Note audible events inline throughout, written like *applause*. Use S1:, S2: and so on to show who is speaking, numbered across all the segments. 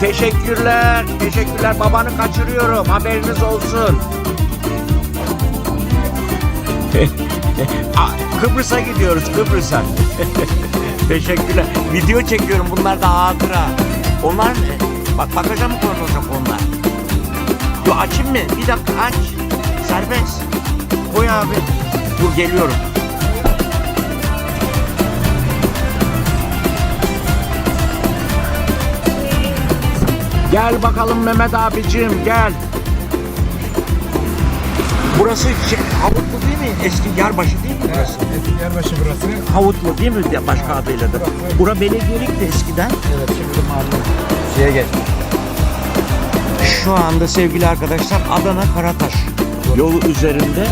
S1: Teşekkürler. Teşekkürler. Babanı kaçırıyorum. Haberiniz olsun. *laughs* Kıbrıs'a gidiyoruz Kıbrıs'a. *laughs* Teşekkürler. Video çekiyorum. Bunlar da hatıra. Onlar? Bak bagaja mı konulacak onlar? Yo açayım mı? Bir dakika aç. Serbest. Koy abi. Dur geliyorum. Gel bakalım Mehmet abicim gel. Burası şey, Havutlu değil mi? Eski Yarbaşı değil mi burası?
S2: Eski Yerbaşı burası.
S1: Havutlu değil mi başka adıyla da? Bura belediyelikti eskiden.
S2: Evet şimdi mahalle şeye geçmiş.
S1: Şu anda sevgili arkadaşlar Adana Karataş yolu üzerinde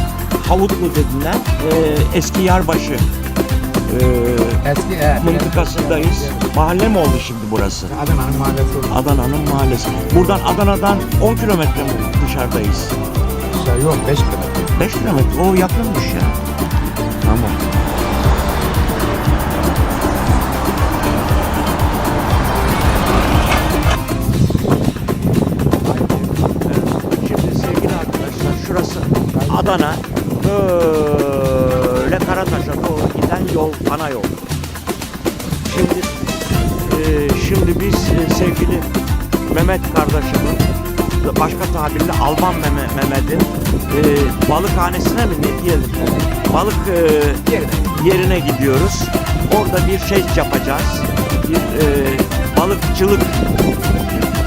S1: Havutlu dediler. Ee, eski Yarbaşı ee,
S2: Eski evet.
S1: mıntıkasındayız. Mahalle mi oldu şimdi burası?
S2: Adana'nın mahallesi oldu.
S1: Adana'nın mahallesi. Buradan Adana'dan 10 kilometre mi dışarıdayız?
S2: Şey yok 5 kilometre.
S1: 5 kilometre. O yakınmış ya. Tamam. Adana böyle Karataş'a doğru giden yol, ana yol. Şimdi e, şimdi biz e, sevgili Mehmet kardeşimin başka tabirle Alman Meme, Mehmet'in e, balıkhanesine mi ne diyelim? Balık e,
S2: Yerine.
S1: yerine gidiyoruz. Orada bir şey yapacağız. Bir e, balıkçılık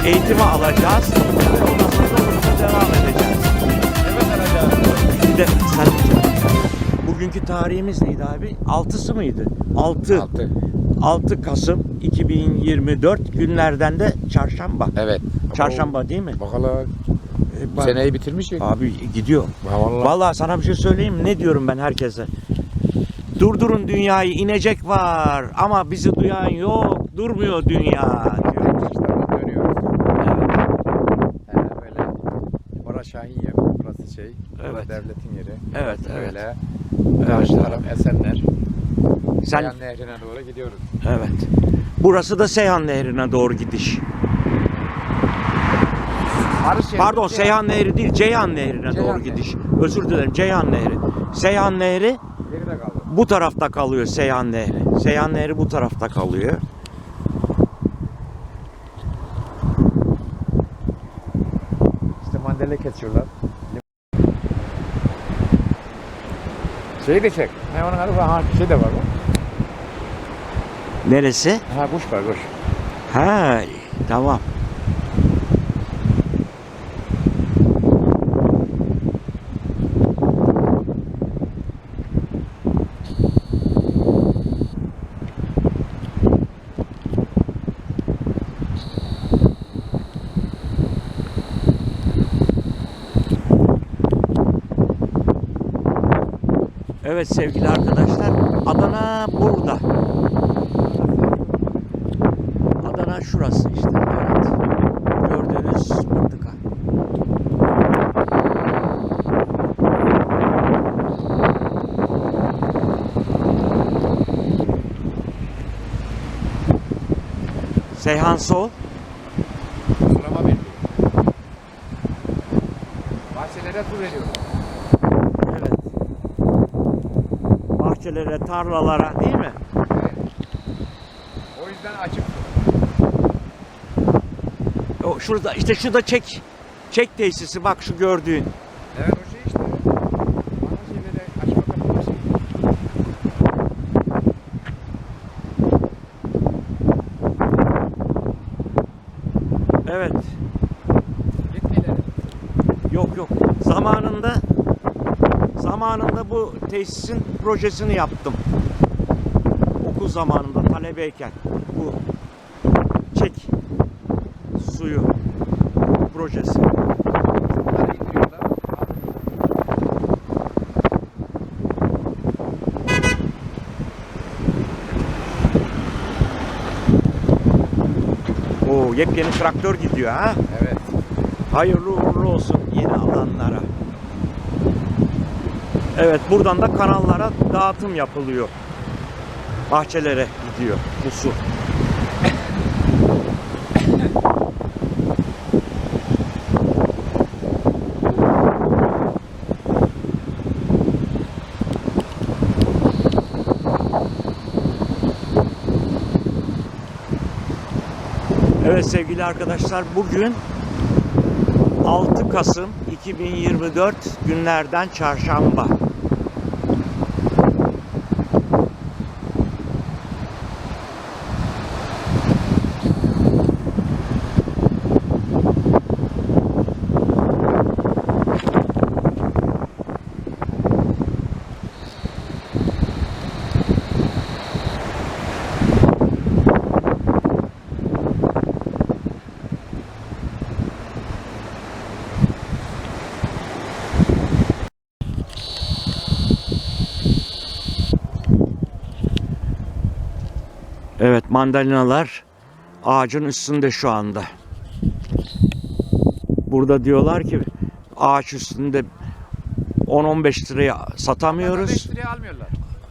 S1: eğitimi alacağız. Ondan sonra devam edeceğiz.
S2: Evet alacağım.
S1: Bir de sen Bugünkü tarihimiz neydi abi? 6'sı mıydı? 6.
S2: 6.
S1: 6 Kasım 2024 günlerden de çarşamba.
S2: Evet.
S1: Çarşamba değil mi?
S2: Bakalım.
S1: E, bak-
S2: Seneyi bitirmiş ya.
S1: Abi gidiyor.
S2: Ha, vallahi.
S1: Vallahi sana bir şey söyleyeyim mi? Ne diyorum ben herkese? Durdurun dünyayı inecek var ama bizi duyan yok. Durmuyor dünya diyoruz.
S2: İşte dönüyoruz.
S1: Evet.
S2: He, böyle. Orası Şahin yeri. Burası şey.
S1: Evet.
S2: Devletin yeri.
S1: Evet, evet.
S2: Böyle.
S1: Evet.
S2: Karşı taraf Esenler.
S1: Sen
S2: Seyhan Nehri'ne doğru gidiyoruz.
S1: evet. Burası da Seyhan Nehri'ne doğru gidiş. Pardon Seyhan Nehri değil Ceyhan Nehri'ne
S2: Ceyhan
S1: doğru
S2: Nehri.
S1: gidiş. Özür dilerim Ceyhan Nehri. Seyhan Nehri
S2: kaldı.
S1: bu tarafta kalıyor Seyhan Nehri. Seyhan Nehri bu tarafta kalıyor.
S2: Şeyi de çek. Ne onun adı var? Ha, şey de var mı?
S1: Neresi?
S2: Ha kuş var kuş.
S1: Ha tamam. Evet sevgili arkadaşlar Adana burada. Adana şurası işte. Evet. Gördüğünüz mıntıka. Seyhan Sol.
S2: Sulama veriliyor. Bahçelere su veriyorlar.
S1: Evet. Bahçelere, tarlalara değil mi?
S2: Evet. O yüzden açık.
S1: O şurada işte şurada çek çek tesisi bak şu gördüğün.
S2: Evet o şey işte. Ana şeyleri açma kapama şey.
S1: Evet.
S2: Gitmeleri.
S1: Yok yok. Zamanında zamanında bu tesisin projesini yaptım. Okul zamanında talebeyken bu çek suyu projesi. Oo yepyeni traktör gidiyor ha.
S2: Evet.
S1: Hayırlı uğurlu olsun yeni alanlara. Evet buradan da kanallara dağıtım yapılıyor. Bahçelere gidiyor bu su. Evet sevgili arkadaşlar bugün 6 Kasım 2024 günlerden çarşamba. Evet mandalinalar ağacın üstünde şu anda. Burada diyorlar ki ağaç üstünde 10-15 liraya satamıyoruz.
S2: 5 liraya almıyorlar.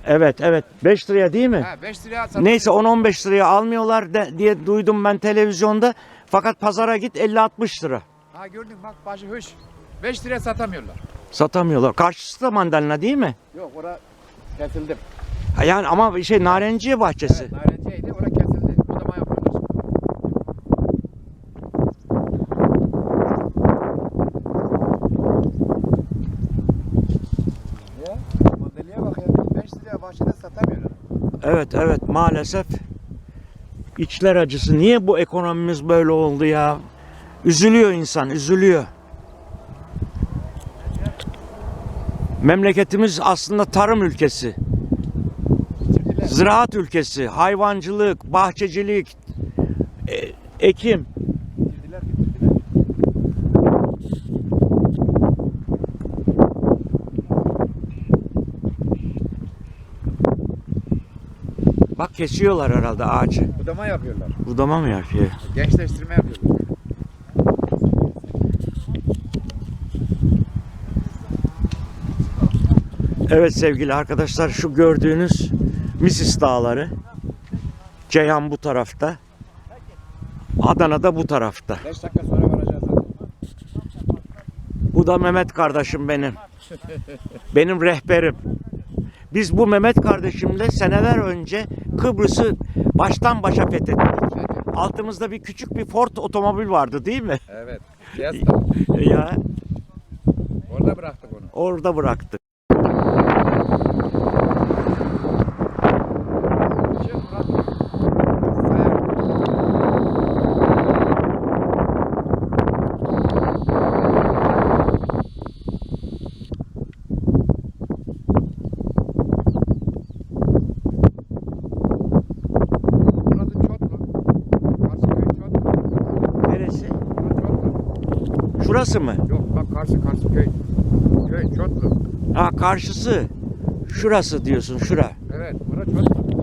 S1: Evet evet 5 liraya değil mi?
S2: Ha 5 liraya.
S1: Neyse 10-15 liraya almıyorlar de- diye duydum ben televizyonda. Fakat pazara git 50-60 lira.
S2: Ha gördün bak başı hış. 5 liraya satamıyorlar.
S1: Satamıyorlar. Karşısı da mandalina değil mi?
S2: Yok ora kesildi.
S1: Ha, Yani ama şey narenciye bahçesi.
S2: Evet, narenciydi ora kesildi. Budama yapıyorlar. Ya mandalya bak ya 5 liraya bahçede satamıyorlar.
S1: Evet evet maalesef içler acısı. Niye bu ekonomimiz böyle oldu ya? Üzülüyor insan, üzülüyor. Memleketimiz aslında tarım ülkesi. Ziraat ülkesi, hayvancılık, bahçecilik, e- ekim. Bak kesiyorlar herhalde ağacı.
S2: Budama yapıyorlar.
S1: Budama mı yapıyor?
S2: Gençleştirme yapıyorlar.
S1: Evet sevgili arkadaşlar şu gördüğünüz Misis Dağları. Ceyhan bu tarafta. Adana'da bu tarafta.
S2: 5 dakika sonra varacağız.
S1: Bu da Mehmet kardeşim benim. Benim rehberim. Biz bu Mehmet kardeşimle seneler önce Kıbrıs'ı baştan başa fethettik. Altımızda bir küçük bir Ford otomobil vardı değil mi?
S2: Evet. Fiesta.
S1: Ya
S2: Orada bıraktık onu.
S1: orada bıraktık.
S2: Çık Murat. Sayar. Burası Çotlu. Karşıköy Çotlu.
S1: Neresi?
S2: Burası
S1: Şurası mı?
S2: Yok bak karşı Karşıköy. Köy Çotlu.
S1: Ha karşısı. Şurası diyorsun şura.
S2: Evet burası Çotlu.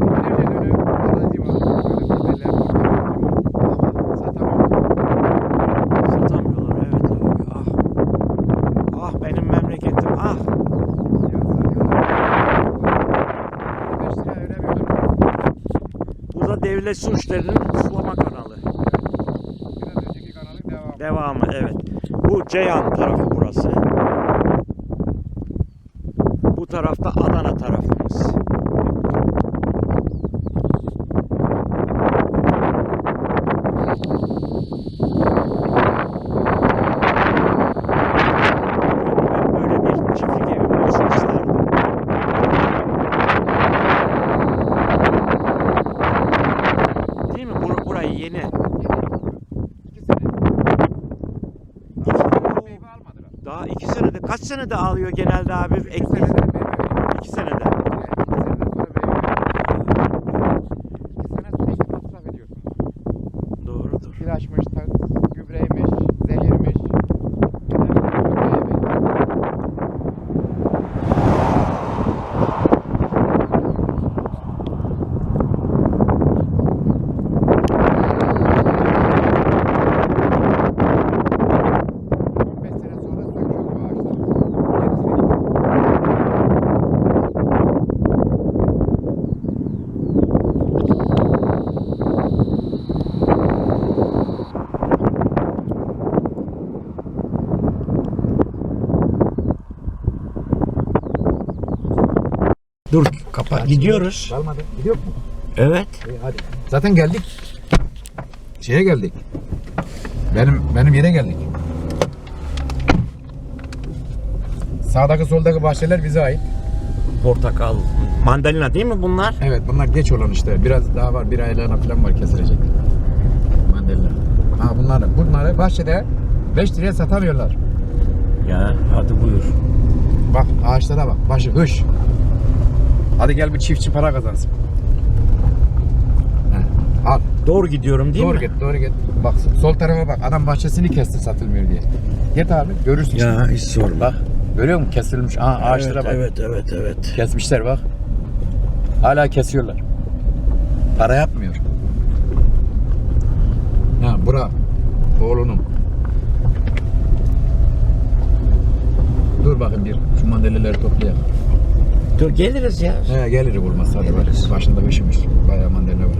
S2: Binlerce dönüm arazi var. Böyle bebeler var. Ama satamıyoruz.
S1: Satamıyorlar evet abi. Ah. Ah benim memleketim ah.
S2: Beş liraya veremiyorlar.
S1: Bu da devlet su işlerinin sulama kanalı.
S2: Biraz önceki kanalın devamı.
S1: Devamı evet. Bu Ceyhan tarafı burası. Bu tarafta Adana tarafımız. Ben böyle bir çiftlik evim olsun isterdim. Değil mi? Bur- burayı yeni.
S2: İki sene. Meyve
S1: Daha iki senede kaç senede alıyor genelde abi?
S2: İki
S1: Ek,
S2: senede meyve veriyor.
S1: iki senede. Gidiyoruz.
S2: Kalmadı. Gidiyor mu?
S1: Evet.
S2: İyi, hadi. Zaten geldik. Şeye geldik. Benim benim yere geldik. Sağdaki soldaki bahçeler bize ait.
S1: Portakal, mandalina değil mi bunlar?
S2: Evet bunlar geç olan işte. Biraz daha var. Bir aylığına falan var kesilecek. Mandalina. Ha bunlar, bunları bahçede 5 liraya satamıyorlar.
S1: Ya hadi buyur.
S2: Bak ağaçlara bak. Başı hış. Hadi gel bu çiftçi para kazansın. Heh, Al.
S1: Doğru gidiyorum değil
S2: doğru
S1: mi?
S2: git, doğru git. Bak sol tarafa bak. Adam bahçesini kesti satılmıyor diye. Git abi görürsün.
S1: Ya hiç sorma.
S2: Bak. Görüyor musun? Kesilmiş. Aha ağaçlara bak.
S1: evet, evet, evet.
S2: Kesmişler bak. Hala kesiyorlar. Para yapmıyor. Ha bura. Oğlunun. Dur bakayım bir şu mandalyaları toplayalım.
S1: Dur geliriz ya.
S2: He gelir olmaz hadi var.
S1: Geliriz.
S2: Başında ışımış. Bayağı mandalya var.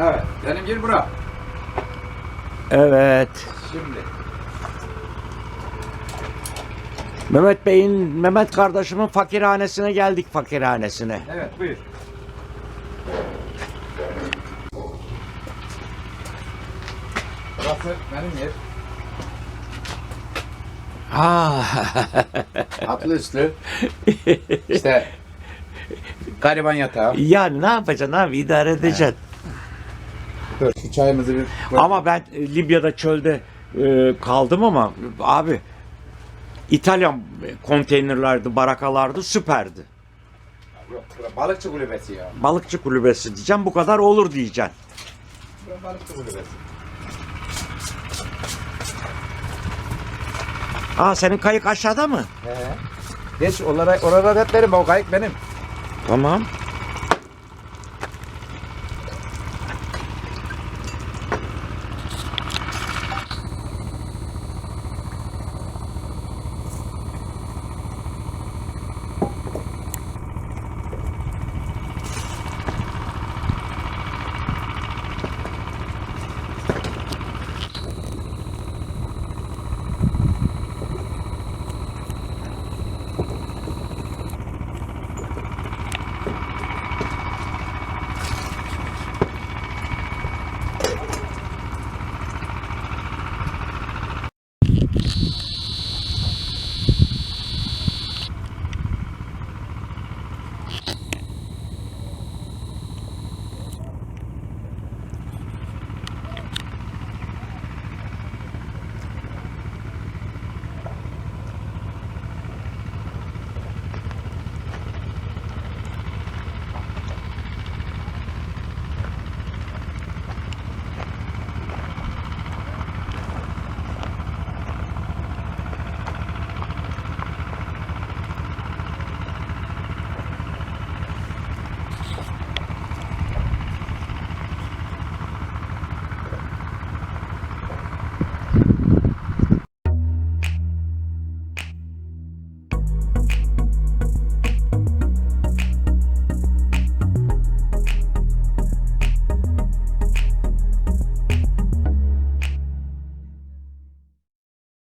S2: Evet, benim yer bura.
S1: Evet.
S2: Şimdi.
S1: Mehmet Bey'in, Mehmet kardeşimin fakirhanesine geldik fakirhanesine.
S2: Evet, buyur. Burası benim yer.
S1: Ah. *laughs*
S2: Atlı üstlü. İşte gariban yatağı.
S1: yani ne yapacaksın abi idare edeceksin.
S2: Dur şu çayımızı bir
S1: Ama ben e, Libya'da çölde e, kaldım ama abi İtalyan konteynerlardı, barakalardı süperdi.
S2: Yok, balıkçı kulübesi ya.
S1: Balıkçı kulübesi diyeceğim bu kadar olur diyeceksin.
S2: Balıkçı kulübesi.
S1: Aa senin kayık aşağıda mı?
S2: He. Geç oralara, oralar hep benim, o kayık benim.
S1: Tamam.